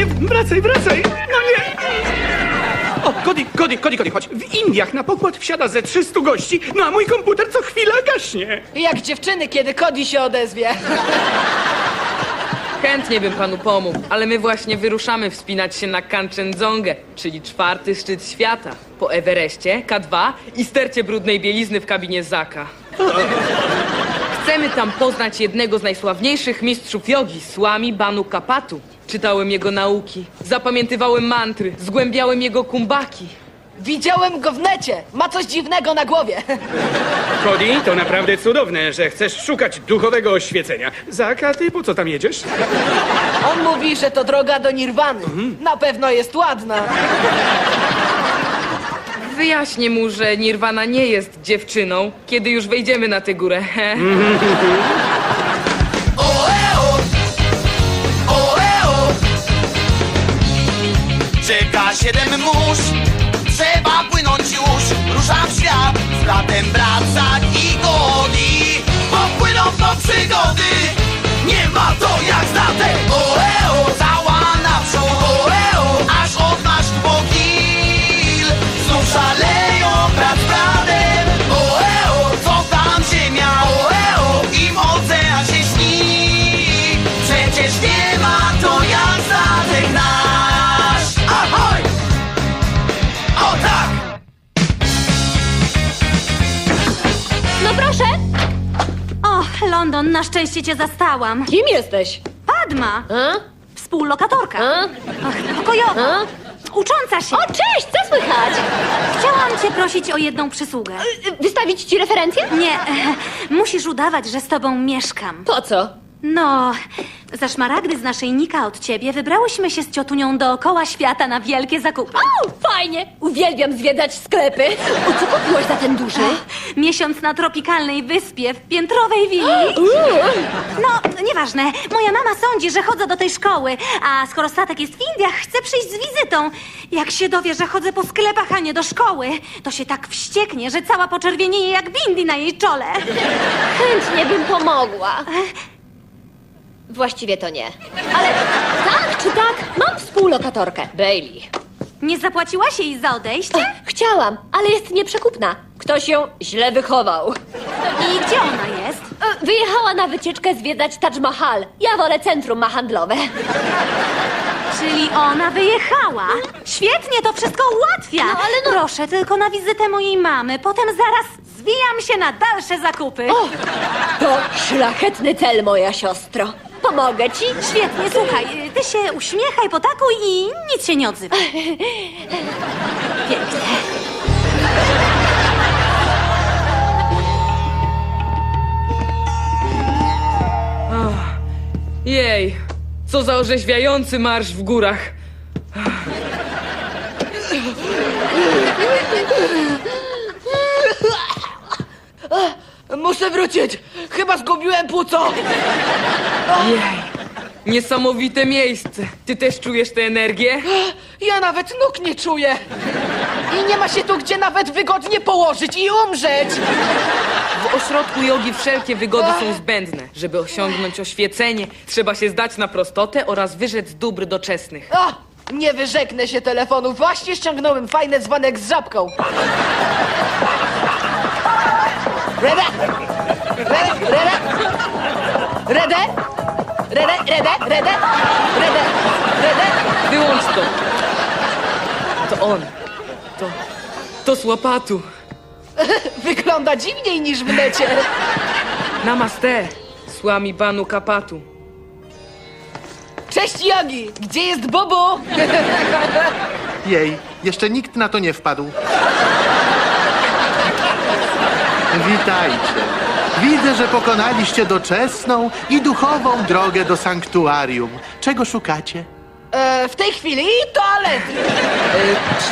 nie, wracaj, wracaj! No nie! O, Cody, Cody, Cody, Cody, chodź. W Indiach na pokład wsiada ze 300 gości, no a mój komputer co chwila gaśnie. Jak dziewczyny, kiedy Cody się odezwie. Chętnie bym panu pomógł, ale my właśnie wyruszamy wspinać się na Kanchenjongę, czyli czwarty szczyt świata. Po Everestie, K2 i stercie brudnej bielizny w kabinie Zaka. Chcemy tam poznać jednego z najsławniejszych mistrzów jogi, Swami Banu Kapatu. Czytałem jego nauki, zapamiętywałem mantry, zgłębiałem jego kumbaki. Widziałem go w necie. Ma coś dziwnego na głowie. Cody, to naprawdę cudowne, że chcesz szukać duchowego oświecenia. Zaka, ty po co tam jedziesz? On mówi, że to droga do Nirwany. Na pewno jest ładna. Wyjaśnię mu, że Nirwana nie jest dziewczyną, kiedy już wejdziemy na tę górę. Czeka siedem mórz Trzeba płynąć już. Ruszam w świat Z bratem wracać i goni. Popłyną do przygody Nie ma to jak statek Oreo Na szczęście cię zastałam. Kim jesteś? Padma, A? współlokatorka. A? Ach, pokojowa. A? Ucząca się. O, cześć! Co słychać? Chciałam cię prosić o jedną przysługę. Wystawić ci referencję? Nie, musisz udawać, że z tobą mieszkam. Po co? No, za szmaragdy z naszyjnika od ciebie wybrałyśmy się z ciotunią dookoła świata na wielkie zakupy. O, fajnie! Uwielbiam zwiedzać sklepy. O, co kupiłaś za ten duży? Miesiąc na tropikalnej wyspie w piętrowej willi. No, nieważne. Moja mama sądzi, że chodzę do tej szkoły, a skoro statek jest w Indiach, chce przyjść z wizytą. Jak się dowie, że chodzę po sklepach, a nie do szkoły, to się tak wścieknie, że cała poczerwienieje jak bindi na jej czole. Chętnie bym pomogła. Właściwie to nie. Ale tak czy tak, mam współlokatorkę, Bailey. Nie zapłaciłaś jej za odejście? Chciałam, ale jest nieprzekupna. Ktoś ją źle wychował. I gdzie ona jest? E, Wyjechała na wycieczkę zwiedzać Taj Mahal. Ja wolę centrum ma handlowe. Czyli ona wyjechała. Świetnie, to wszystko ułatwia. No, ale no- Proszę tylko na wizytę mojej mamy. Potem zaraz zwijam się na dalsze zakupy. To szlachetny cel, moja siostro. Pomogę ci. Świetnie, słuchaj, ty się uśmiechaj, potakuj i nic się nie odzywa. Pięknie. Jej, co za orzeźwiający marsz w górach. Muszę wrócić. Chyba zgubiłem płuco. Jej, niesamowite miejsce. Ty też czujesz tę energię? Ja nawet nóg nie czuję. I nie ma się tu gdzie nawet wygodnie położyć i umrzeć. W ośrodku jogi wszelkie wygody są zbędne. Żeby osiągnąć oświecenie, trzeba się zdać na prostotę oraz wyrzec dóbr doczesnych. O, nie wyrzeknę się telefonu. Właśnie ściągnąłem fajny dzwonek z żabką. Rede? Rede? Rede? Rede? Rede? Rede? Rede? Rede? Rede? Wyłącz to. To on. To... To z łopatu. Wygląda dziwniej niż w necie. Namaste. Słami panu kapatu. Cześć Jogi! Gdzie jest Bobo? Jej, jeszcze nikt na to nie wpadł. Witajcie. Widzę, że pokonaliście doczesną i duchową drogę do sanktuarium. Czego szukacie? E, w tej chwili toalety.